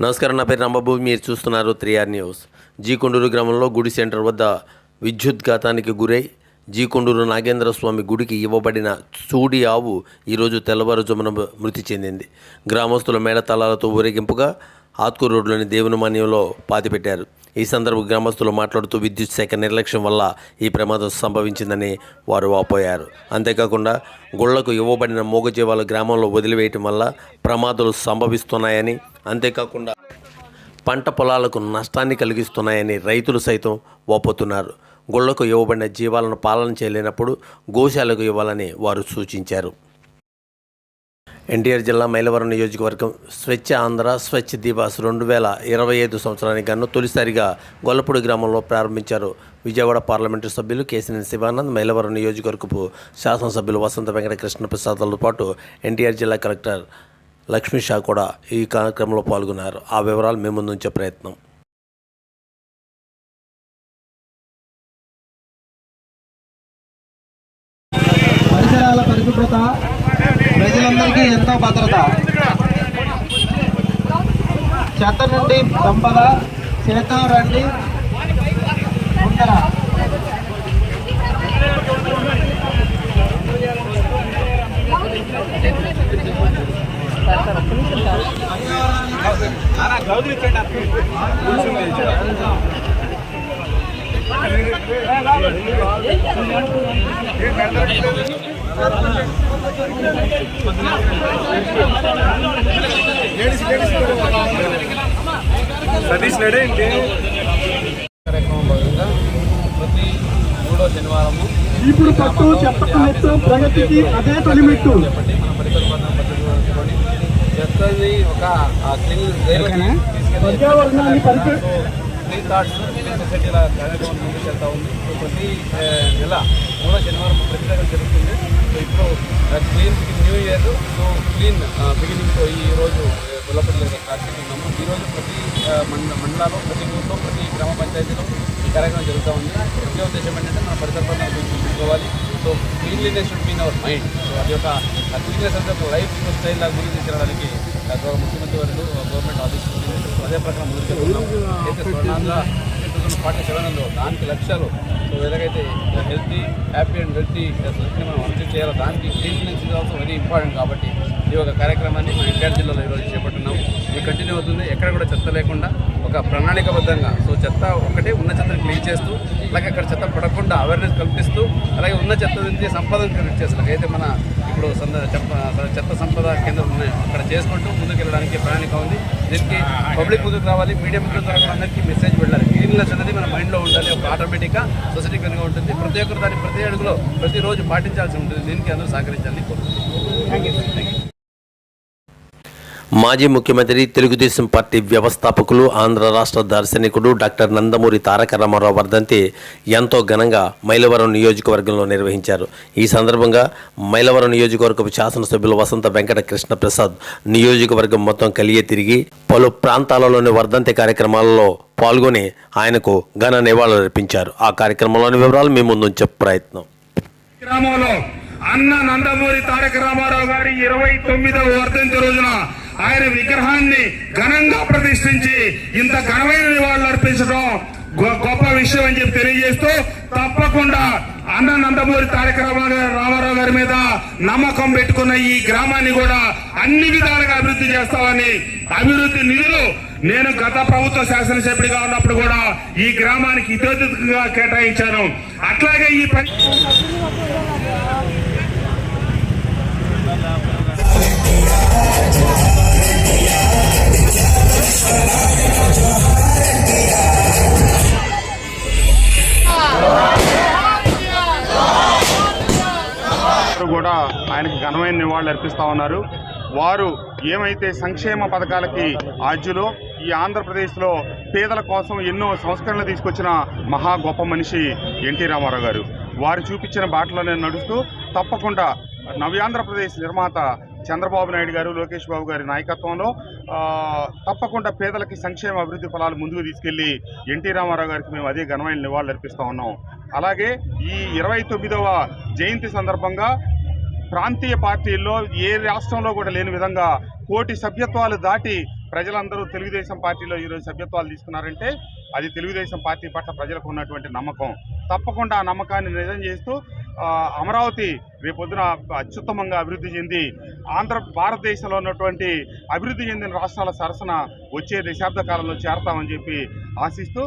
నమస్కారం నా పేరు రంభభూమి. మీరు చూస్తున్నారు త్రీఆర్ న్యూస్. జీకొండూరు గ్రామంలో గుడి సెంటర్ వద్ద విద్యుద్ఘాతానికి గురై జీకొండూరు నాగేంద్ర స్వామి గుడికి ఇవ్వబడిన సూడి ఆవు ఈరోజు తెల్లవారుజామున మృతి చెందింది. గ్రామస్తుల మేళతాళాలతో ఊరేగింపుగా ఆత్కూరు రోడ్లోని దేవుని మాన్యంలో పాతిపెట్టారు. ఈ సందర్భ గ్రామస్తులు మాట్లాడుతూ విద్యుత్ శాఖ నిర్లక్ష్యం వల్ల ఈ ప్రమాదం సంభవించిందని వారు వాపోయారు. అంతేకాకుండా గుళ్ళకు ఇవ్వబడిన మూగజీవాలు గ్రామంలో వదిలివేయటం వల్ల ప్రమాదాలు సంభవిస్తున్నాయని అంతేకాకుండా పంట పొలాలకు నష్టాన్ని కలిగిస్తున్నాయని రైతులు సైతం వాపోతున్నారు. గుళ్ళకు ఇవ్వబడిన జీవాలను పాలన చేయలేనప్పుడు గోశాలకు ఇవ్వాలని వారు సూచించారు. ఎన్టీఆర్ జిల్లా మైలవరం నియోజకవర్గం స్వచ్ఛ ఆంధ్ర స్వచ్ఛ దివాస్ రెండు వేల ఇరవై ఐదు సంవత్సరానికి గాను తొలిసారిగా గొల్లపూడి గ్రామంలో ప్రారంభించారు విజయవాడ పార్లమెంటు సభ్యులు కేసినేని శివానంద్ మైలవరం నియోజకవర్గపు శాసనసభ్యులు వసంత వెంకట కృష్ణప్రసాద్లతో పాటు ఎన్టీఆర్ జిల్లా కలెక్టర్ లక్ష్మీ షా కూడా ఈ కార్యక్రమంలో పాల్గొన్నారు. ఆ వివరాలు మేము ముందుంచే ప్రయత్నం. పరిసరాల పరిశుభ్రత ప్రజలందరికీ ఎంతో భద్రత. చెత్త నుండి సంపద చేద్దాం రండి. ఉంటారా సతీష్ లేడే ఇంకే కార్యక్రమం భాగంగా ప్రతి మూడో శనివారము ఇప్పుడు పట్టు చెప్పక మెట్టు ప్రగతికి అదే తొలిమెట్టు చేపట్టి మన పరిసర ప్రాంతాలను పరిశుభ్రపరచుకొని చెత్తని ఒక క్లీన్ క్లీన్ థాట్స్ క్లీన్ సొసైటీల కార్యక్రమం ముందుకు వెళ్తా ఉంది. సో ప్రతి నెల మూడో శనివారం ప్రతి దగ్గర జరుగుతుంది. సో ఇప్పుడు clean new year so clean beginning ఈ రోజు గొల్లపల్లి దగ్గర స్టార్ట్ చేస్తున్నాము ఈ రోజు ప్రతి మండ మండలాల్లో ప్రతి ఊర్లో ప్రతి గ్రామ పంచాయతీలో ఈ కార్యక్రమం జరుగుతూ ఉంది. ముఖ్య ఉద్దేశం ఏంటంటే మన పరిసర ప్రాంతాలను చూసుకోవాలి so cleanliness should mean our mind. So అది ఒక క్లీన్నెస్ అంటే ఒక లైఫ్ స్టైల్ లాగా ముందుకు తీసుకెళ్ళడానికి గౌరవ ముఖ్యమంత్రి వారు గవర్నమెంట్ ఆఫీస్ అదే ప్రకారం ముందుకు వెళ్తున్నాం. అయితే స్వర్ణాంధ్ర టూ థౌసండ్ ఫార్టీ సెవెన్లో దానికి లక్ష్యాలు సో ఎలాగైతే హెల్తీ హ్యాపీ అండ్ వెల్తీ సొసైటీని మనం అభివృద్ధి చేయాలో దానికి cleanliness is also very important కాబట్టి ఈ యొక్క కార్యక్రమాన్ని మన ఎన్టీఆర్ జిల్లాలో ఈరోజు చేపట్టున్నాం ఇది కంటిన్యూ అవుతుంది. ఎక్కడ కూడా చెత్త లేకుండా ఒక ప్రణాళికబద్ధంగా సో చెత్త ఒకటే ఉన్న చెత్తను క్లీన్ చేస్తూ అలాగే అక్కడ చెత్త పడకుండా అవేర్నెస్ కల్పిస్తూ చెత్త నుంచి సంపదను క్రియేట్ చేస్తారు అయితే మన ఇప్పుడు సంద చెత్త సంపద కేంద్రం ఉన్నాయి. అక్కడ చేసుకుంటూ ముందుకు వెళ్ళడానికి ప్రణాళిక ఉంది. దీనికి పబ్లిక్ ముందుకు రావాలి. మీడియా మిత్రుల ద్వారా అందరికీ మెసేజ్ వెళ్ళాలి. గ్రీన్లెస్ అనేది మన మైండ్లో ఉండాలి. ఒక ఆటోమేటిక్గా సొసైటీ కనుక ఉంటుంది. ప్రతి ఒక్కరు దాన్ని ప్రతి అడుగులో ప్రతిరోజు పాటించాల్సి ఉంటుంది. దీనికి అందరూ సహకరించాలని యూ మాజీ ముఖ్యమంత్రి తెలుగుదేశం పార్టీ వ్యవస్థాపకులు ఆంధ్ర రాష్ట్ర దార్శనికుడు డాక్టర్ నందమూరి తారక రామారావు వర్ధంతి ఎంతో ఘనంగా మైలవరం నియోజకవర్గంలో నిర్వహించారు. ఈ సందర్భంగా మైలవరం నియోజకవర్గపు శాసనసభ్యులు వసంత వెంకట కృష్ణ ప్రసాద్ నియోజకవర్గం మొత్తం కలిగే తిరిగి పలు ప్రాంతాలలోని వర్ధంతి కార్యక్రమాలలో పాల్గొని ఆయనకు ఘన నివాళులర్పించారు ఆ కార్యక్రమంలోని వివరాలు మీ ముందుంచే ప్రయత్నం. గ్రామంలో అన్న నందమూరి తారక రామారావు గారి ఇరవై తొమ్మిదవ వర్ధంతి రోజున ఆయన విగ్రహాన్ని ఘనంగా ప్రతిష్ఠించి ఇంత ఘనమైన నివాళులు అర్పించడం గొ- గొప్ప విషయం అని చెప్పి తెలియజేస్తూ తప్పకుండా అన్న నందమూరి తారక రామారావు గారి మీద నమ్మకం పెట్టుకున్న ఈ గ్రామాన్ని కూడా అన్ని విధాలుగా అభివృద్ధి చేస్తామని అభివృద్ధి నిధులు నేను గత ప్రభుత్వ శాసనసభ్యుడిగా ఉన్నప్పుడు కూడా ఈ గ్రామానికి ఇతోతిగా కేటాయించాను. అట్లాగే ఈ పని కూడా ఆయనకు ఘనమైన నివాళులు అర్పిస్తా ఉన్నారు. వారు ఏమైతే సంక్షేమ పథకాలకి ఆద్యులో ఈ ఆంధ్రప్రదేశ్లో పేదల కోసం ఎన్నో సంస్కరణలు తీసుకొచ్చిన మహా గొప్ప మనిషి ఎన్టీ రామారావు గారు. వారు చూపించిన బాటలోనే నడుస్తూ తప్పకుండా నవ్యాంధ్రప్రదేశ్ నిర్మాత చంద్రబాబు నాయుడు గారు లోకేష్ బాబు గారి నాయకత్వంలో తప్పకుండా పేదలకి సంక్షేమ అభివృద్ధి ఫలాలు ముందుకు తీసుకెళ్ళి ఎన్టీ రామారావు గారికి మేము అదే ఘనమైన నివాళులు అర్పిస్తూ ఉన్నాం. అలాగే ఈ ఇరవై తొమ్మిదవ జయంతి సందర్భంగా ప్రాంతీయ పార్టీల్లో ఏ రాష్ట్రంలో కూడా లేని విధంగా కోటి సభ్యత్వాలు దాటి ప్రజలందరూ తెలుగుదేశం పార్టీలో ఈరోజు సభ్యత్వాలు తీసుకున్నారంటే అది తెలుగుదేశం పార్టీ పట్ల ప్రజలకు ఉన్నటువంటి నమ్మకం. తప్పకుండా ఆ నమ్మకాన్ని నిజం చేస్తూ అమరావతి రేపొద్దున అత్యుత్తమంగా అభివృద్ధి చెంది ఆంధ్ర భారతదేశంలో ఉన్నటువంటి అభివృద్ధి చెందిన రాష్ట్రాల సరసన వచ్చే దశాబ్ద కాలంలో చేరతామని చెప్పి ఆశిస్తూ